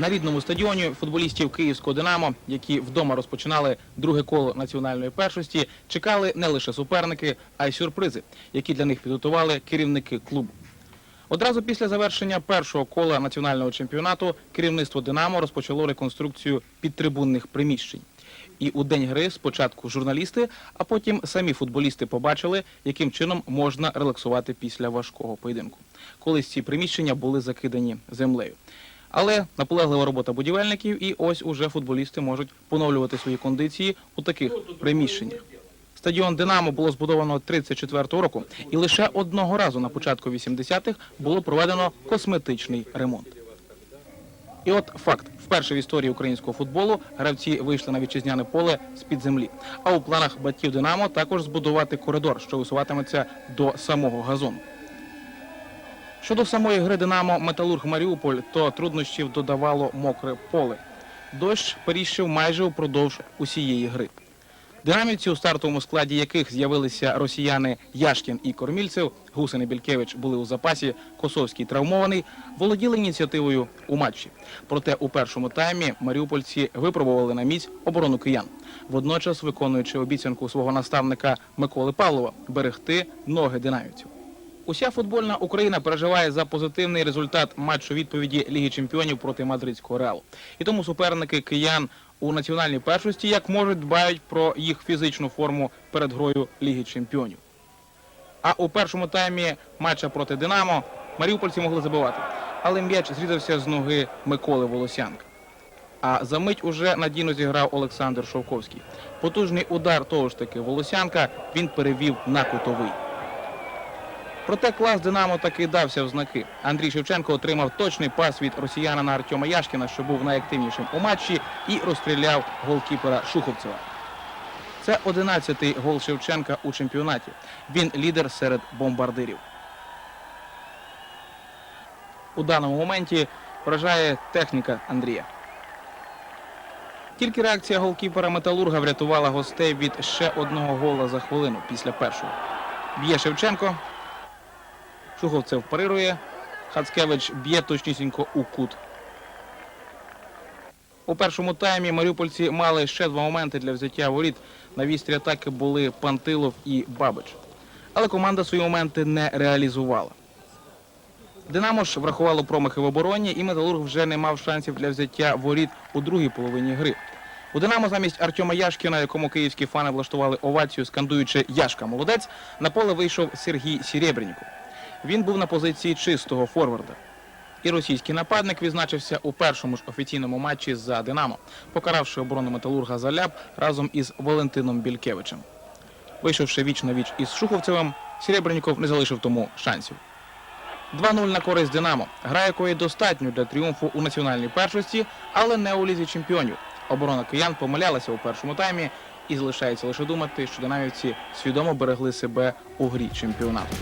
На рідному стадіоні футболістів Київського Динамо, які вдома розпочинали друге коло національної першості, чекали не лише суперники, а й сюрпризи, які для них підготували керівники клубу. Одразу після завершення першого кола національного чемпіонату керівництво Динамо розпочало реконструкцію підтрибунних приміщень. І у день гри спочатку журналісти, а потім самі футболісти побачили, яким чином можна релаксувати після важкого поєдинку. Колись ці приміщення були закидані землею. Але наполеглива робота будівельників, і ось уже футболісти можуть поновлювати свої кондиції у таких приміщеннях. Стадіон Динамо було збудовано 34-го року, і лише одного разу на початку 80-х було проведено косметичний ремонт. І от факт: вперше в історії українського футболу гравці вийшли на вітчизняне поле з під землі. А у планах батьків Динамо також збудувати коридор, що висуватиметься до самого газону. Щодо самої гри Динамо Металург Маріуполь, то труднощів додавало мокре поле. Дощ періщив майже упродовж усієї гри. Динамівці, у стартовому складі яких з'явилися росіяни Яшкін і Кормільцев, Гусин і Бількевич були у запасі, Косовський травмований, володіли ініціативою у матчі. Проте у першому таймі маріупольці випробували на місць оборону киян, водночас виконуючи обіцянку свого наставника Миколи Павлова берегти ноги динамівців. Уся футбольна Україна переживає за позитивний результат матчу відповіді Ліги Чемпіонів проти мадридського реалу. І тому суперники киян у національній першості як можуть дбають про їх фізичну форму перед грою Ліги Чемпіонів. А у першому таймі матча проти Динамо маріупольці могли забивати, але м'яч зрізався з ноги Миколи Волосянка. А за мить уже надійно зіграв Олександр Шовковський. Потужний удар того ж таки Волосянка він перевів на кутовий. Проте клас Динамо таки дався в знаки. Андрій Шевченко отримав точний пас від росіянина Артема Яшкіна, що був найактивнішим у матчі, і розстріляв голкіпера Шуховцева. Це 11-й гол Шевченка у чемпіонаті. Він лідер серед бомбардирів. У даному моменті вражає техніка Андрія. Тільки реакція голкіпера Металурга врятувала гостей від ще одного гола за хвилину після першого. Б'є Шевченко. Шуховцев парирує. Хацкевич б'є точнісінько у кут. У першому таймі маріупольці мали ще два моменти для взяття воріт. На вістрі атаки були Пантилов і Бабич. Але команда свої моменти не реалізувала. Динамо ж врахувало промахи в обороні, і Металург вже не мав шансів для взяття воріт у другій половині гри. У Динамо замість Артема Яшкіна, якому київські фани влаштували овацію, скандуючи Яшка молодець, на поле вийшов Сергій Сірєбреніков. Він був на позиції чистого форварда. І російський нападник відзначився у першому ж офіційному матчі за Динамо, покаравши оборону металурга Заляб разом із Валентином Бількевичем. Вийшовши віч на віч із Шуховцевим, Сіребреніков не залишив тому шансів. 2-0 на користь Динамо, гра якої достатньо для тріумфу у національній першості, але не у лізі чемпіонів. Оборона киян помилялася у першому таймі і залишається лише думати, що динамівці свідомо берегли себе у грі чемпіонату.